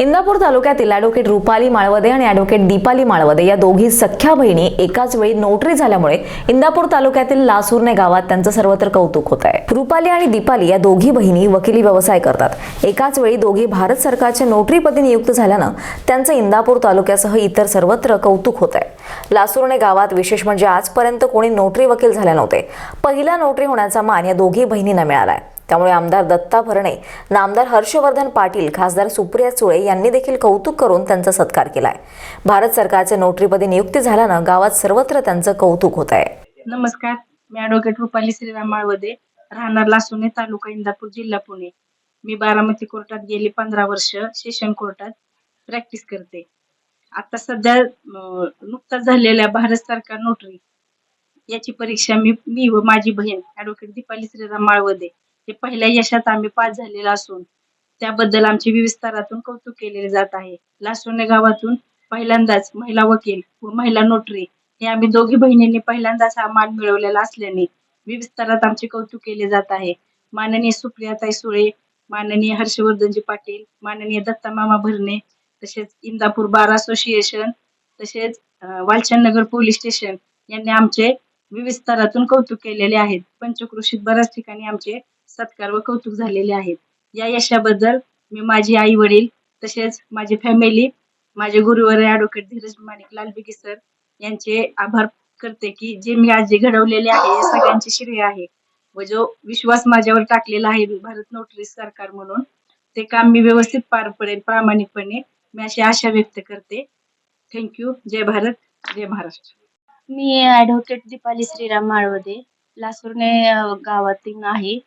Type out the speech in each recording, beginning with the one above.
इंदापूर तालुक्यातील ॲडव्होकेट रुपाली माळवदे आणि ॲडव्होकेट दीपाली माळवदे या दोघी सख्या बहिणी एकाच वेळी नोटरी झाल्यामुळे इंदापूर तालुक्यातील लासूरने गावात त्यांचं सर्वत्र कौतुक होत आहे. रुपाली आणि दीपाली या दोघी बहिणी वकिली व्यवसाय करतात. एकाच वेळी दोघी भारत सरकारच्या नोटरीपदी नियुक्त झाल्यानं त्यांचं इंदापूर तालुक्यासह इतर सर्वत्र कौतुक होत आहे. लासुर्णे गावात विशेष म्हणजे आजपर्यंत कोणी नोटरी वकील झाले नव्हते. पहिला नोटरी होण्याचा मान या दोघी बहिणींना मिळालाय त्यामुळे आमदार दत्ता भरणे नामदार हर्षवर्धन पाटील खासदार सुप्रिया सुळे यांनी देखील कौतुक करून त्यांचा सत्कार केलाय. भारत सरकारचे नोटरीपदी नियुक्ती झाल्यानं गावात सर्वत्र त्यांचं कौतुक होत आहे नमस्कार मी ॲडव्होकेट रुपाली श्रीराम माळवदे राहणार लासुने तालुका इंदापूर जिल्हा पुणे. मी बारामती कोर्टात गेली पंधरा वर्ष सेशन कोर्टात प्रॅक्टिस करते. आता सध्या नुकताच झालेल्या भारत सरकार नोटरी याची परीक्षा मी मी व माझी बहीण ॲडव्होकेट दीपाली श्रीराम माळवदे हे पहिल्या यशात आम्ही पास झालेला असून त्याबद्दल आमचे विविस्तरातून कौतुक केलेले जात आहे. लासोने गावातून पहिल्यांदाच महिला वकील व महिला नोटरी हे आम्ही दोघी बहिणींनी पहिल्यांदाच हा मान मिळवलेला असल्याने विविस्तरात आमचे कौतुक केले जात आहे. माननीय सुप्रियाताई सुळे माननीय हर्षवर्धनजी पाटील माननीय दत्ता मामा भरणे तसेच इंदापूर बार असोसिएशन तसेच वालचंदनगर वालचंद नगर पोलीस स्टेशन यांनी आमचे विविध स्तरातून कौतुक केलेले आहेत. पंचक्रोशीत बऱ्याच ठिकाणी आमचे सत्कार व कौतुक झालेले आहेत. या यशाबद्दल मी माझी आई वडील तसेच माझी फॅमिली माझे गुरुवर ॲडव्होकेट धीरज माणिक लालबिगी सर यांचे आभार करते की जे मी आज जे घडवलेले आहे हे सगळ्यांचे श्रेय आहे व जो विश्वास माझ्यावर टाकलेला आहे भारत नोटरी सरकार म्हणून ते काम मी व्यवस्थित पार पडेल प्रामाणिकपणे मी अशी आशा व्यक्त करते. थँक्यू जय भारत. जय महाराष्ट्र. मी ॲडव्होकेट दीपाली श्रीराम माळवदे. लासूरने अ, गावातील आहे.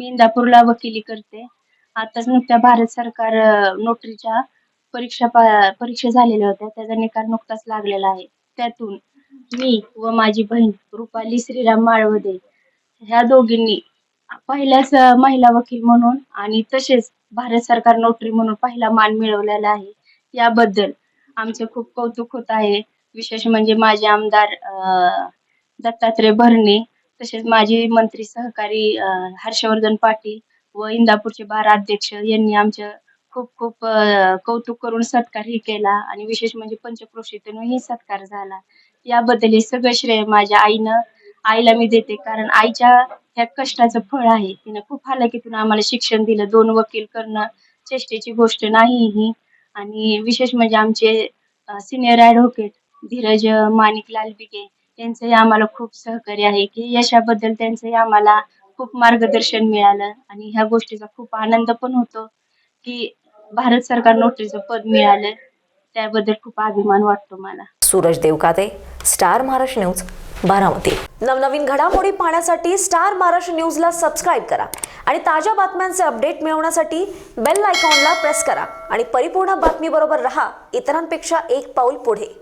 मी इंदापूरला वकिली करते. आताच नुकत्या भारत सरकार नोटरीच्या परीक्षा पा- परीक्षा झालेल्या होत्या. त्याचा निकाल नुकताच लागलेला आहे. त्यातून मी व माझी बहीण रुपाली श्रीराम माळवदे ह्या दोघींनी पहिल्याच महिला वकील म्हणून आणि तसेच भारत सरकार नोटरी म्हणून पहिला मान मिळवलेला आहे. याबद्दल आमचे खूप कौतुक होत आहे. विशेष म्हणजे माझे आमदार दत्तात्रय भरणे तसेच माजी मंत्री सहकारी हर्षवर्धन पाटील व इंदापूरचे बारा अध्यक्ष यांनी आमचं खूप खूप कौतुक करून सत्कारही केला आणि विशेष म्हणजे पंचक्रोशीतूनही सत्कार झाला. याबद्दल हे सगळं श्रेय माझ्या आईनं आईला मी देते कारण आईच्या ह्या कष्टाचं फळ आहे. तिने खूप हालाकीतून आम्हाला शिक्षण दिलं. दोन वकील करणं चेष्टेची गोष्ट नाही ही आणि विशेष म्हणजे आमचे सिनियर ॲडव्होकेट धीरज माणिक लालबिगे यांचंही आम्हाला खूप सहकार्य आहे की यशाबद्दल त्यांचंही आम्हाला खूप मार्गदर्शन मिळालं. आणि ह्या गोष्टीचा खूप आनंद पण होतो की भारत सरकार नोटरीचं पद मिळालं. त्याबद्दल खूप अभिमान वाटतो मला. Suraj Devkate star Maharashtra news Baramati. नवनवीन घडामोडी पाहण्यासाठी स्टार महाराष्ट्र न्यूजला सबस्क्राईब करा. आणि ताज्या बातम्यांचे अपडेट मिळवण्यासाठी बेल आयकॉनला प्रेस करा. आणि परिपूर्ण बातमीबरोबर रहा. इतरांपेक्षा एक पाऊल पुढे.